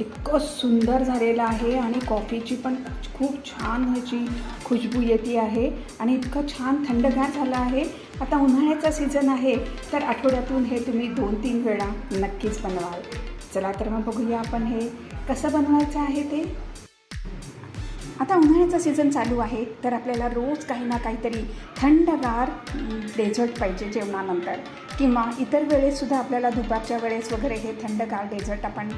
इतकं सुंदर झालेलं आहे आणि कॉफीची पण खूप छान ह्याची खुशबू येते आहे आणि इतकं छान थंडगार झालं आहे. आता उन्हाळ्याचा सीझन आहे तर आठवड्यातून हे तुम्ही दोन तीन वेळा नक्कीच बनवाल. चला तर मग बघूया आपण हे कसं बनवायचं आहे ते. आता उन्हाळ्याचा सीझन चालू आहे तर आपल्याला रोज काही ना काहीतरी थंडगार डेझर्ट पाहिजे जेवणानंतर. किंवा इतर वेळेससुद्धा आपल्याला दुपारच्या वेळेस वगैरे हे थंडगार डेझर्ट आपण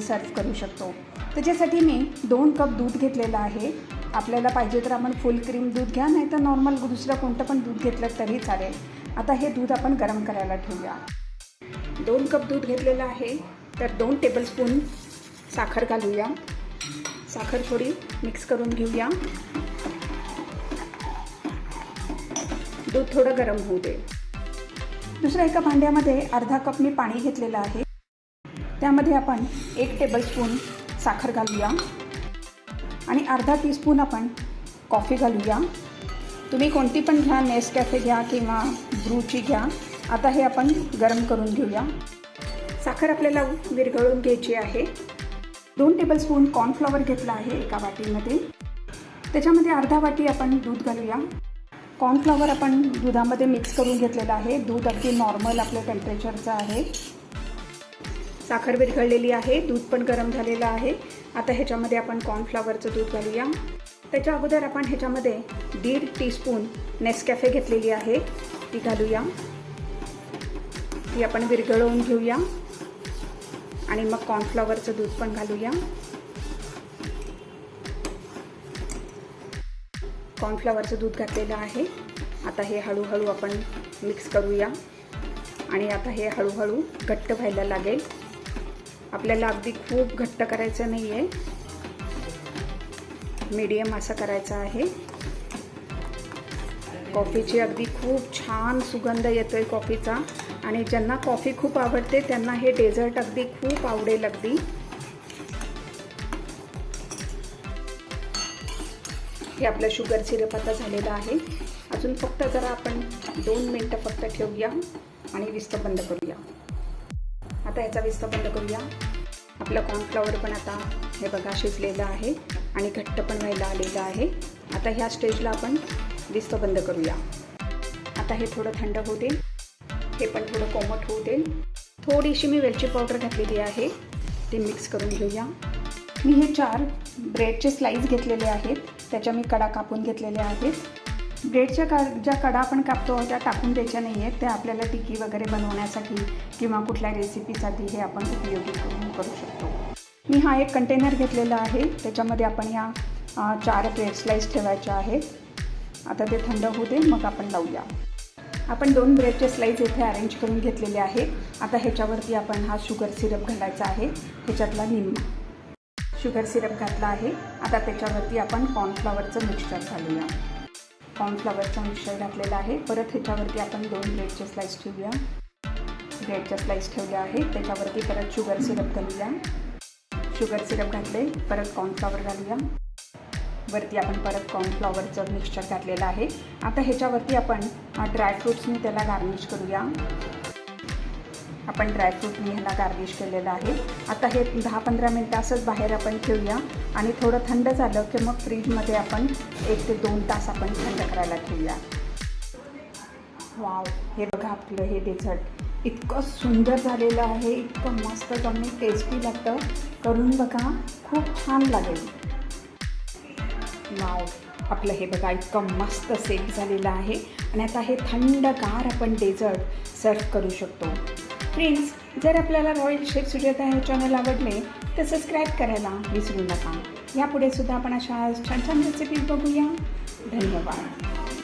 सर्व करू शकतो. त्याच्यासाठी मी दोन कप दूध घेतलेलं आहे. आपल्याला पाहिजे तर आपण फुल क्रीम दूध घ्या नाही तर नॉर्मल दुसरं कोणतं पण दूध घेतलं तरी चालेल. आता हे दूध आपण गरम करायला ठेवूया. दोन कप दूध घेतलेलं आहे तर दोन टेबलस्पून साखर घालूया. साखर थोडी मिक्स करून घेऊया. दूध थोडं गरम होऊ दे. दुसऱ्या एका भांड्यामध्ये अर्धा कप मी पाणी घेतलेलं आहे. त्यामध्ये आपण एक टेबलस्पून साखर घालूया. आणि अर्धा टीस्पून आपण कॉफी घालूया. तुम्ही कोणती पण घ्या नेसकॅफे घ्या किंवा ब्रूची घ्या. आता हे आपण गरम करून घेऊया. साखर आपल्याला विरघळून घ्यायची आहे. दोन टेबलस्पून कॉर्नफ्लॉवर घेतला आहे एका वाटीमध्ये. त्याच्यामध्ये अर्धा वाटी आपण दूध घालूया. कॉर्नफ्लॉवर आपण दुधामध्ये मिक्स करून घेतलेलं आहे. दूध अगदी नॉर्मल आपल्या टेम्परेचरचं आहे. साखर विरघळलेली आहे. दूध पण गरम झालेलं आहे. आता ह्याच्यामध्ये आपण कॉर्नफ्लॉवरचं दूध घालूया. त्याच्या अगोदर आपण ह्याच्यामध्ये दीड टीस्पून नेसकॅफे घेतलेली आहे. ती घालूया. ती आपण विरघळवून घेऊया. आणि मग कॉर्नफ्लॉवरचं दूध पण घालूया. कॉर्नफ्लॉवरचं दूध घातलेलं आहे. आता हे हळूहळू आपण मिक्स करूया. आणि आता हे हळूहळू घट्ट व्हायला लागेल. आपल्याला अगदी खूप घट्ट करायचं नाही आहे मीडियम असं करायचं आहे. कॉफीची अगदी खूप छान सुगंध येतो आहे कॉफीचा. आणि ज्यांना कॉफी खूप आवडते त्यांना हे डेझर्ट अगदी खूप आवडेल अगदी. हे आपलं शुगर सिरप आता झालेलं आहे. अजून फक्त जरा आपण दोन मिनटं फक्त ठेवूया आणि विस्त बंद करूया. आता ह्याचा विस्त बंद करूया. आपलं कॉर्नफ्लॉवर पण आता हे बघा शिजलेलं आहे आणि घट्ट पण व्हायला आलेलं आहे. आता ह्या स्टेजला आपण दिसतो बंद करूया. आता हे थोडं थंड होऊ दे हे पण थोडं कोमट होऊ दे थोडीशी मी वेलची पावडर घातलेली आहे. ते मिक्स करून घेऊया. मी हे चार ब्रेडचे स्लाईस घेतलेले आहेत. त्याच्या मी कडा कापून घेतलेल्या आहेत. ब्रेडच्या का ज्या कडा आपण कापतो त्या टाकून द्यायच्या नाही आहेत त्या आपल्याला टिकी वगैरे बनवण्यासाठी किंवा कुठल्या रेसिपीसाठी हे आपण उपयोगी करून करू शकतो. मी हा एक कंटेनर घेतलेला आहे. त्याच्यामध्ये आपण ह्या चार ब्रेड स्लाईस ठेवायच्या आहेत. आता ते थंड होऊ दे मग आपण लावूया. आपण दोन ब्रेडचे स्लाईस इथे अरेंज करून घेतलेले आहेत आता ह्याच्यावरती आपण हा शुगर सिरप घालायचा आहे. ह्याच्यातला निम्मा शुगर सिरप घातला आहे. आता त्याच्यावरती आपण कॉर्नफ्लॉवरचं मिक्सचर घालूया. कॉर्नफ्लॉवरचं मिक्सचर घातलेलं आहे. परत ह्याच्यावरती आपण दोन ब्रेडचे स्लाईस ठेवूया. ब्रेडच्या स्लाईस ठेवल्या आहेत त्याच्यावरती परत शुगर सिरप घालूया. शुगर सिरप घातले परत कॉर्नफ्लावर घालूया. वरती आपण परत कॉर्नफ्लॉवरचं मिक्सचर घातलेलं आहे. आता ह्याच्यावरती आपण ड्रायफ्रूट्सनी त्याला गार्निश करूया. आपण ड्रायफ्रूटनी ह्याला गार्निश केलेलं आहे. आता हे दहा पंधरा मिनटं असंच बाहेर आपण ठेवूया. आणि थोडं थंड झालं की मग फ्रीजमध्ये आपण एक ते दोन तास आपण थंड करायला ठेवूया. वाव हे बघा आपलं हे डेझर्ट इतकं सुंदर झालेलं आहे. इतकं मस्त कमी टेस्टी लागतं. करून बघा. खूप छान लागेल. वाव आपलं हे बघा इतकं मस्त सेट झालेलं आहे. आणि आता हे थंडगार आपण डेझर्ट सर्व करू शकतो. फ्रेंड्स जर आपल्याला रॉयल शेफ सुजाता हे चॅनल आवडले तर सबस्क्राईब करायला विसरू नका. यापुढे सुद्धा आपण अशा छान छान रेसिपीज बघूया. धन्यवाद.